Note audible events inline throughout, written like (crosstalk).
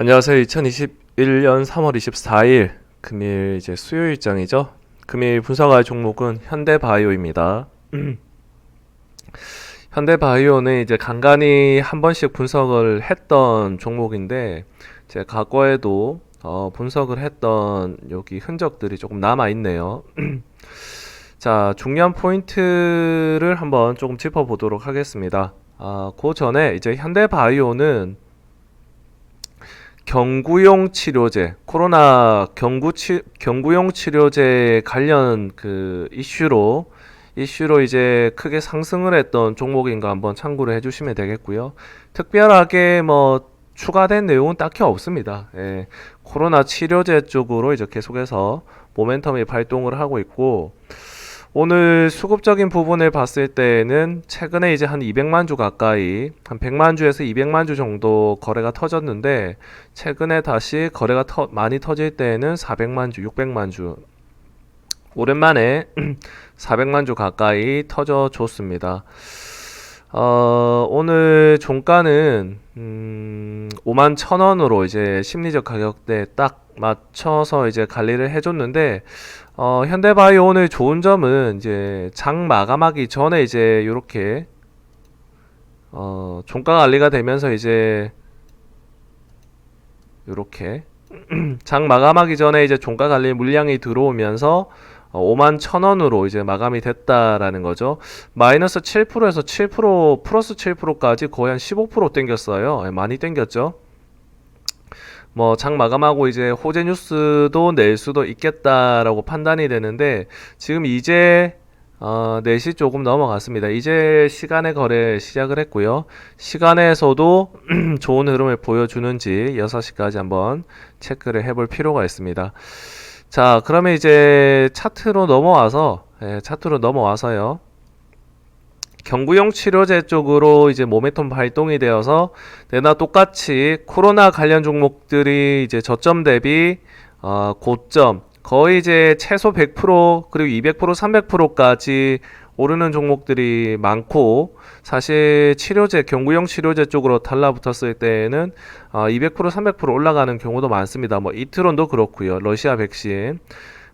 안녕하세요. 2021년 3월 24일 금일 이제 수요일장이죠. 금일 분석할 종목은 현대바이오입니다. (clears throat) 현대바이오는 이제 간간히 한 번씩 분석을 했던 종목인데 제 과거에도 어, 분석을 했던 여기 흔적들이 조금 남아 있네요. (clears throat) 자, 중요한 포인트를 한번 조금 짚어보도록 하겠습니다. 아, 그 전에 이제 현대바이오는 경구용 치료제, 코로나 경구 치, 경구용 치료제 관련 그 이슈로 이슈로 이제 크게 상승을 했던 종목인 거 한번 참고를 해주시면 되겠고요. 특별하게 뭐 추가된 내용은 딱히 없습니다. 예, 코로나 치료제 쪽으로 이제 계속해서 모멘텀이 발동을 하고 있고 오늘 수급적인 부분을 봤을 때는 최근에 이제 한 200만 주 가까이 한 100만 주에서 200만 주 정도 거래가 터졌는데 최근에 다시 거래가 터, 많이 터질 때에는 400만 주, 600만 주 오랜만에 (clears throat) 400만 주 가까이 터져 줬습니다. 어, 오늘 종가는 음, 5만 천 원으로 이제 심리적 가격대 딱 맞춰서 이제 관리를 해줬는데 어, 현대바이오 오늘 좋은 점은 이제 장 마감하기 전에 이제 요렇게 어, 종가 관리가 되면서 이제 요렇게 (clears throat) 장 마감하기 전에 이제 종가 관리 물량이 들어오면서 어, 5만 천 원으로 이제 마감이 됐다라는 거죠. 마이너스 7%에서 7% 플러스 7%까지 거의 한 15% 땡겼어요. 예, 많이 땡겼죠. 뭐 장 마감하고 이제 호재 뉴스도 낼 수도 있겠다라고 판단이 되는데 지금 이제 어, 4시 조금 넘어갔습니다. 이제 시간의 거래 시작을 했고요. 시간에서도 (clears throat) 좋은 흐름을 보여주는지 6시까지 한번 체크를 해볼 필요가 있습니다. 자, 그러면 이제 차트로 넘어와서, 예, 차트로 넘어와서요. 경구용 치료제 쪽으로 이제 모멘텀 발동이 되어서 내나 똑같이 코로나 관련 종목들이 이제 저점 대비 어, 고점 거의 이제 최소 100% 그리고 200% 300%까지 오르는 종목들이 많고 사실 치료제 경구용 치료제 쪽으로 달라붙었을 때에는 어, 200% 300% 올라가는 경우도 많습니다. 뭐 이트론도 그렇고요. 러시아 백신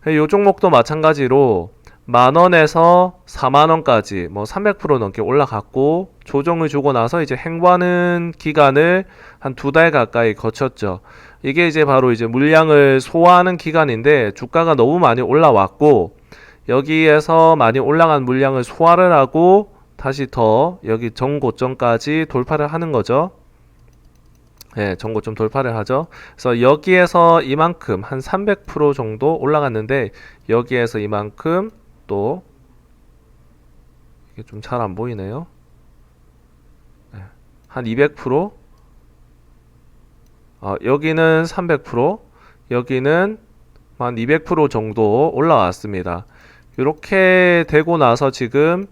이 종목도 마찬가지로 만 원에서 4만 원까지 뭐 300% 넘게 올라갔고 조정을 주고 나서 이제 행보하는 기간을 한 두 달 가까이 거쳤죠. 이게 이제 바로 이제 물량을 소화하는 기간인데 주가가 너무 많이 올라왔고 여기에서 많이 올라간 물량을 소화를 하고 다시 더 여기 정고점까지 돌파를 하는 거죠. 예, 정고점 돌파를 하죠. 그래서 여기에서 이만큼 한 300% 정도 올라갔는데 여기에서 이만큼 또 이게 좀 잘 안 보이네요. 예, 한 200%. 어, 여기는 300%, 여기는 한 200% 정도 올라왔습니다. 이렇게 되고 나서 지금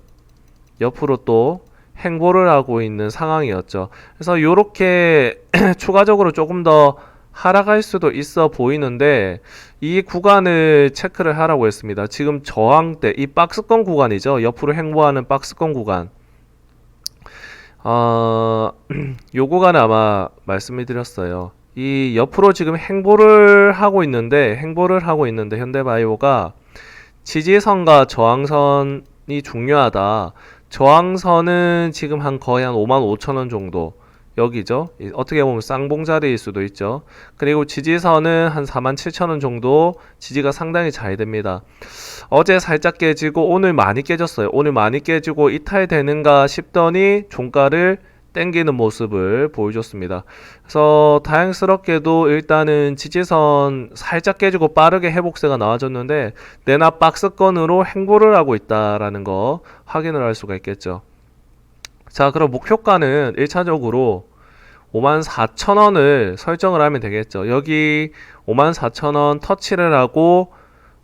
옆으로 또 행보를 하고 있는 상황이었죠. 그래서 이렇게 (clears throat) 추가적으로 조금 더 하락할 수도 있어 보이는데 이 구간을 체크를 하라고 했습니다. 지금 저항대 이 박스권 구간이죠. 옆으로 행보하는 박스권 구간. 어, (clears throat) 요 구간을 아마 말씀을 드렸어요. 이 옆으로 지금 행보를 하고 있는데 행보를 하고 있는데 현대바이오가 지지선과 저항선이 중요하다. 저항선은 지금 한 거의 한 5만 5천 원 정도 여기죠. 이- 어떻게 보면 쌍봉자리일 수도 있죠. 그리고 지지선은 한 4만 7천 원 정도 지지가 상당히 잘 됩니다. 어제 살짝 깨지고 오늘 많이 깨졌어요. 오늘 많이 깨지고 이탈되는가 싶더니 종가를 땡기는 모습을 보여줬습니다. 그래서 다행스럽게도 일단은 지지선 살짝 깨지고 빠르게 회복세가 나와줬는데 내나 박스권으로 행보를 하고 있다라는 거 확인을 할 수가 있겠죠. 자, 그럼 목표가는 1차적으로 54,000원을 설정을 하면 되겠죠. 여기 54,000원 터치를 하고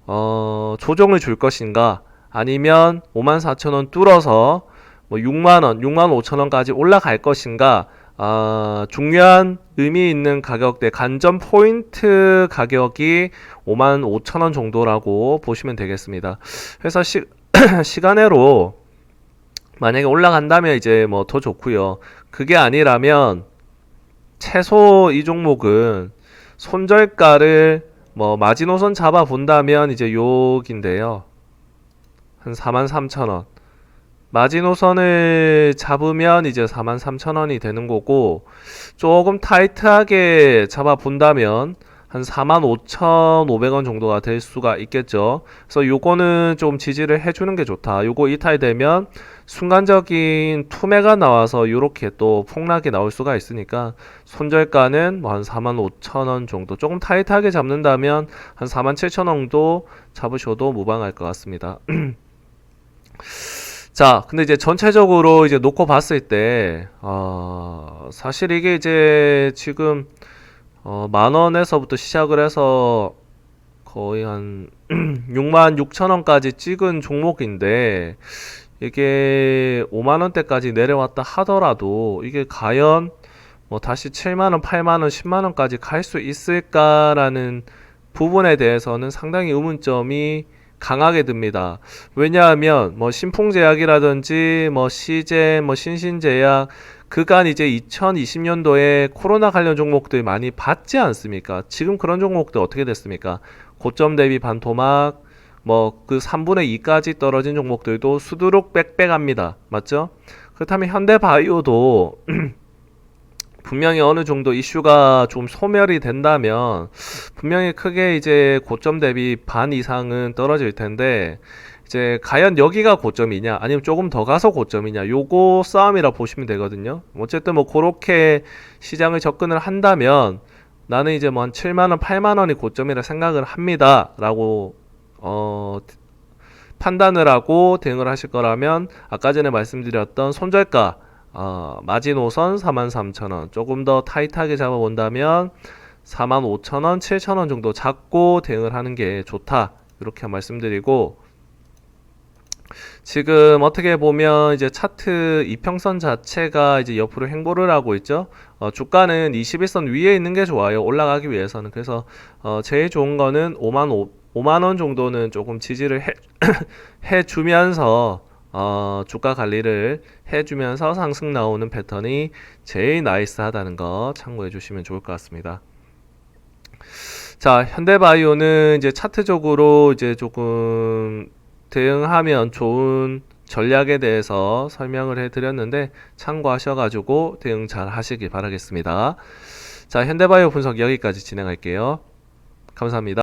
어, 조정을 줄 것인가 아니면 54,000원 뚫어서 뭐 6만원, 6만 5천원까지 올라갈 것인가 아, 중요한 의미 있는 가격대 관전 포인트 가격이 5만 5천원 정도라고 보시면 되겠습니다. 그래서 시, (clears throat) 시간으로 만약에 올라간다면 이제 뭐 더 좋고요. 그게 아니라면 최소 이 종목은 손절가를 뭐 마지노선 잡아 본다면 이제 요긴데요. 한 43,000원. 마지노선을 잡으면 이제 43,000원이 되는 거고 조금 타이트하게 잡아 본다면 한 45,500원 정도가 될 수가 있겠죠. 그래서 요거는 좀 지지를 해주는 게 좋다. 요거 이탈되면 순간적인 투매가 나와서 요렇게 또 폭락이 나올 수가 있으니까 손절가는 뭐 한 45,000원 정도 조금 타이트하게 잡는다면 한 47,000원 정도 잡으셔도 무방할 것 같습니다. (clears throat) 자, 근데 이제 전체적으로 이제 놓고 봤을 때, 어, 사실 이게 이제 지금, 어, 만 원에서부터 시작을 해서 거의 한 (clears throat) 6만 6천 원까지 찍은 종목인데, 이게 5만 원대까지 내려왔다 하더라도, 이게 과연 뭐 다시 7만 원, 8만 원, 10만 원까지 갈 수 있을까라는 부분에 대해서는 상당히 의문점이 강하게 듭니다. 왜냐하면 뭐 신풍제약이라든지 뭐 시제, 뭐 신신제약 그간 이제 2020년도에 코로나 관련 종목들 많이 봤지 않습니까? 지금 그런 종목들 어떻게 됐습니까? 고점 대비 반토막 뭐 그 3분의 2까지 떨어진 종목들도 수두룩 빽빽합니다. 맞죠? 그렇다면 현대바이오도 (clears throat) 분명히 어느 정도 이슈가 좀 소멸이 된다면 분명히 크게 이제 고점 대비 반 이상은 떨어질 텐데 이제 과연 여기가 고점이냐 아니면 조금 더 가서 고점이냐 요거 싸움이라 보시면 되거든요. 어쨌든 뭐 그렇게 시장을 접근을 한다면 나는 이제 뭐 한 7만 원, 8만 원이 고점이라 생각을 합니다 라고 어 판단을 하고 대응을 하실 거라면 아까 전에 말씀드렸던 손절가 어, 마지노선 43,000원 조금 더 타이트하게 잡아본다면 45,000원, 7,000원 정도 잡고 대응을 하는 게 좋다 이렇게 말씀드리고 지금 어떻게 보면 이제 차트 이평선 자체가 이제 옆으로 횡보를 하고 있죠. 어, 주가는 21선 위에 있는 게 좋아요. 올라가기 위해서는. 그래서 어, 제일 좋은 거는 5만 5, 5만 원 정도는 조금 지지를 해, (coughs) 해주면서 어, 주가 관리를 해주면서 상승 나오는 패턴이 제일 나이스하다는 거 참고해 주시면 좋을 것 같습니다. 자, 현대바이오는 이제 차트적으로 이제 조금 대응하면 좋은 전략에 대해서 설명을 해드렸는데 참고하셔가지고 대응 잘 하시길 바라겠습니다. 자, 현대바이오 분석 여기까지 진행할게요. 감사합니다.